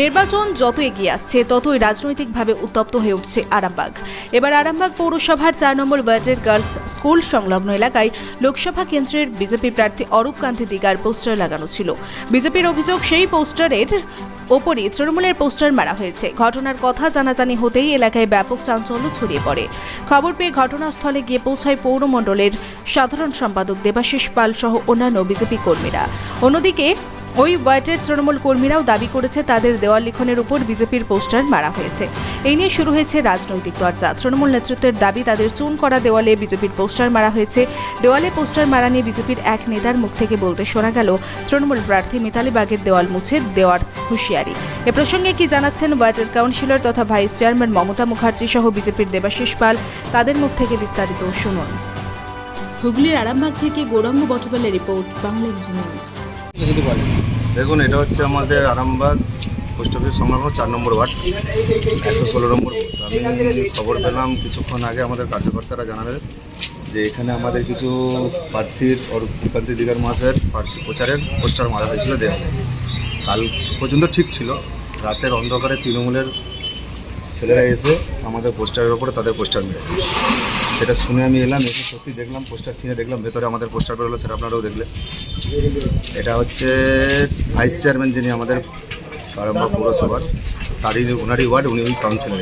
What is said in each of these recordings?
নির্বাচন যত এগিয়ে আসছে, ততই রাজনৈতিকভাবে উত্তপ্ত হয়ে উঠছে আরামবাগ। এবার আরামবাগ পৌরসভার চার নম্বর ওয়ার্ডের গার্লস স্কুল সংলগ্ন এলাকায় লোকসভা কেন্দ্রের বিজেপি প্রার্থী অরূপ কান্তি দিগার পোস্টার লাগানো ছিল। বিজেপির অভিযোগ, সেই পোস্টারের ওপরই তৃণমূলের পোস্টার মারা হয়েছে। ঘটনার কথা জানাজানি হতেই এলাকায় ব্যাপক চাঞ্চল্য ছড়িয়ে পড়ে। খবর পেয়ে ঘটনাস্থলে গিয়ে পৌঁছায় পৌরমণ্ডলের সাধারণ সম্পাদক দেবাশিস পাল সহ অন্যান্য বিজেপি কর্মীরা। অন্যদিকে ওই ওয়ার্ডের তৃণমূল কর্মীরাও দাবি করেছে তাদের দেওয়াল লিখনের উপর বিজেপির পোস্টার মারা হয়েছে। এই নিয়ে শুরু হয়েছে রাজনৈতিক চর্চা। তৃণমূল নেতৃত্বের দাবি তাদের চুন করা দেওয়ালে বিজেপির পোস্টার মারা হয়েছে। দেওয়ালে পোস্টার মারা নিয়ে বিজেপির এক নেতার মুখ থেকে বলতে শোনা গেল, তৃণমূল প্রার্থী মিতালি বাগের দেওয়াল মুছে দেওয়ার হুঁশিয়ারি। এ প্রসঙ্গে কি জানাচ্ছেন ওয়ার্ডের কাউন্সিলর তথা ভাইস চেয়ারম্যান মমতা মুখার্জি সহ বিজেপির দেবাশিস পাল? তাদের মুখ থেকে বিস্তারিত শুনুন। হুগলির আরামবাগ থেকে গৌরাঙ্গ বটপালের রিপোর্ট, বাংলা নিউজ। দেখুন, এটা হচ্ছে আমাদের আরামবাগ পোস্ট অফিস সংলগ্ন চার নম্বর ওয়ার্ড, একশো ষোলো নম্বর আমি খবর পেলাম কিছুক্ষণ আগে আমাদের কার্যকর্তারা জানালেন যে এখানে আমাদের কিছু প্রার্থীর অরূপকান্তি দিগার মাসের প্রার্থী প্রচারের পোস্টার মারা হয়েছিল দেওয়ালে কাল পর্যন্ত ঠিক ছিল। রাতের অন্ধকারে তৃণমূলের ছেলেরা এসে আমাদের পোস্টারের ওপরে তাদের পোস্টার মেরে। সেটা শুনে আমি এলাম এসে সত্যি দেখলাম পোস্টার ছিঁড়ে দেখলাম ভেতরে আমাদের পোস্টার বেরোলো সেটা আপনারাও দেখলে। এটা হচ্ছে ভাইস চেয়ারম্যান যিনি আমাদের আরামবাগ পৌরসভার তারই ওনারই ওয়ার্ড উনি ওই কাউন্সিলর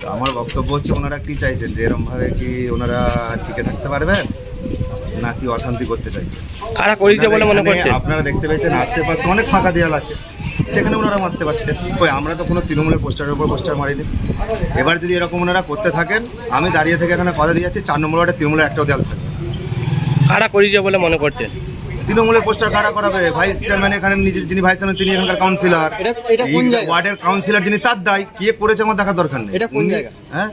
তো আমার বক্তব্য হচ্ছে ওনারা কী চাইছেন? যে এরমভাবে কি ওনারা টিকে থাকতে পারবেন? নাকি অশান্তি করতে চাইছেন? মনে আপনারা দেখতে পেয়েছেন আশেপাশে অনেক ফাঁকা দেওয়াল আছে। সেখানে ওনারা মারতে পারতেন কই আমরা তো কোনো তৃণমূলের পোস্টারের উপর পোস্টার মারিনি। এবার যদি এরকম ওনারা করতে থাকেন আমি দাঁড়িয়ে থেকে এখানে কথা দিয়ে যাচ্ছি চার নম্বর ওয়ার্ডে তৃণমূলের একটাও দেওয়াল থাকবে। কারা করিতে বলে মনে করছেন? তৃণমূলের পোস্টার কারা করাবে? ভাইস চেয়ারম্যান এখানে নিজে যিনি ভাইস চেয়ারম্যান তিনি এখানকার কাউন্সিলর এটা- এটা কোন জায়গা? ওয়ার্ডের কাউন্সিলর যিনি তার দায়। কে করেছে আমার দেখার দরকার নেই। এটা কোন জায়গা? হ্যাঁ?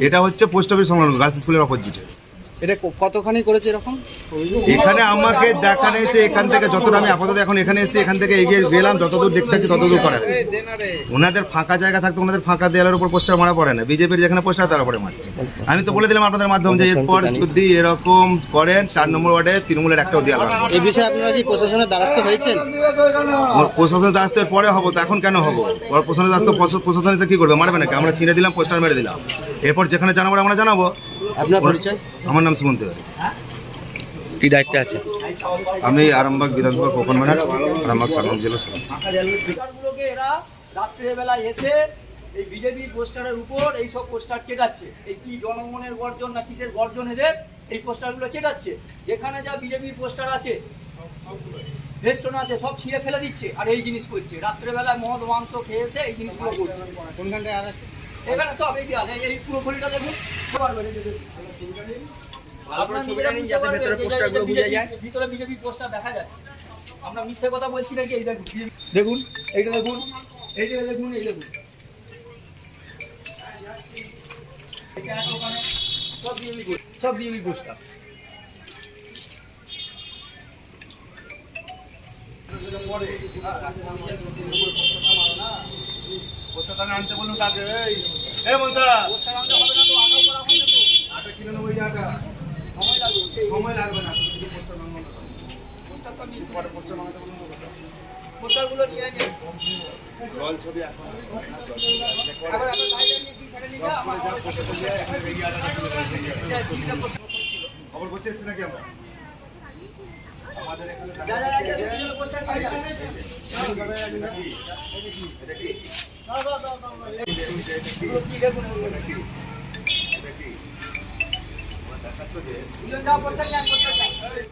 এটা হচ্ছে পোস্ট অফিস সংলগ্ন গার্লস স্কুলের অপোজিটে এটা কতখানি করেছে এরকম? এখানে আমাকে দেখানো হয়েছে এখান থেকে যতটা আমি আপাতত এখন এখানে এসেছি এখান থেকে এগিয়ে গেলাম যতদূর দেখতে পাচ্ছি ততদূর করা ওনাদের ফাঁকা জায়গা থাকতো ওনাদের ফাঁকা দেয়ালের উপর পোস্টার মারা পড়ে না। বিজেপির যেখানে পোস্টার তার উপরে মারছে। আমি তো বলে দিলাম আপনাদের মাধ্যমে যে এরপর যদি এরকম করেন চার নম্বর ওয়ার্ডে তৃণমূলের একটাও দেয়াল এই বিষয়ে আপনারা কি প্রশাসনের দ্বারস্থ হয়েছেন? প্রশাসনের আসতে পরে হব তো এখন কেন হব? প্রশাসনের আসতে প্রশাসন এসে কি করবে? মারবে নাকি? আমরা চিনে দিলাম পোস্টার মেরে দিলাম। এরপর যেখানে জানাব আমরা জানাব। আপনার পরিচয়? আমার নাম সুমন্ত তিওয়ারি। কি দায়িত্বে আছে আমি আরামবাগ বিধানসভা কোপন আরামবাগ সাগর জেলা সদস্য। এরা রাত্রেবেলা এসে এই বিজেপি পোস্টারের উপর এই সব পোস্টার চেটাচ্ছে। এই কি জনগণের গর্জন না কিসের গর্জন এদের? এই পোস্টারগুলো চেটাচ্ছে। যেখানে যা বিজেপি পোস্টার আছে ভেস্টন আছে সব ছিঁড়ে ফেলে দিচ্ছে। আর এই জিনিস করছে। রাত্রেবেলায় মদ মাংস খেয়ে এসে এই জিনিসগুলো করছে। কোনখানটায় আর আছে? এখানে সব এই দেয়াল এই- পুরো গলিটা দেখুন। আপনারা নিজেরা বুঝতে পারবেন যে এটা- এটা BJP ভিতরে বিজেপি পোস্টার দেখা যাচ্ছে আমরা মিথ্যে কথা বলছি নাকি এই দেখুন দেখুন এইটা দেখুন এইটা দেখুন এই দেখুন সব বিজেপি সব বিজেপি পোস্টার আনতে বলুন কাকে? এই মন্ত্রা না তো না আটা কিনে নেব এই আটা সময় লাগবে সময় লাগবে না। পোস্টার বানানো হবে। পোস্টার তো আমি পরে পোস্টার বানাতে বলুন তো কথা। পোস্টারগুলো নিয়ে নিয়ে জল ছবি এখন এখন এখন বাইরে নিয়ে কি ছেড়ে আমার খবর করতে এসছি নাকি আমরা? আমাদের এখানে যা পোস্টার নিয়ে যা কি? দুজন যা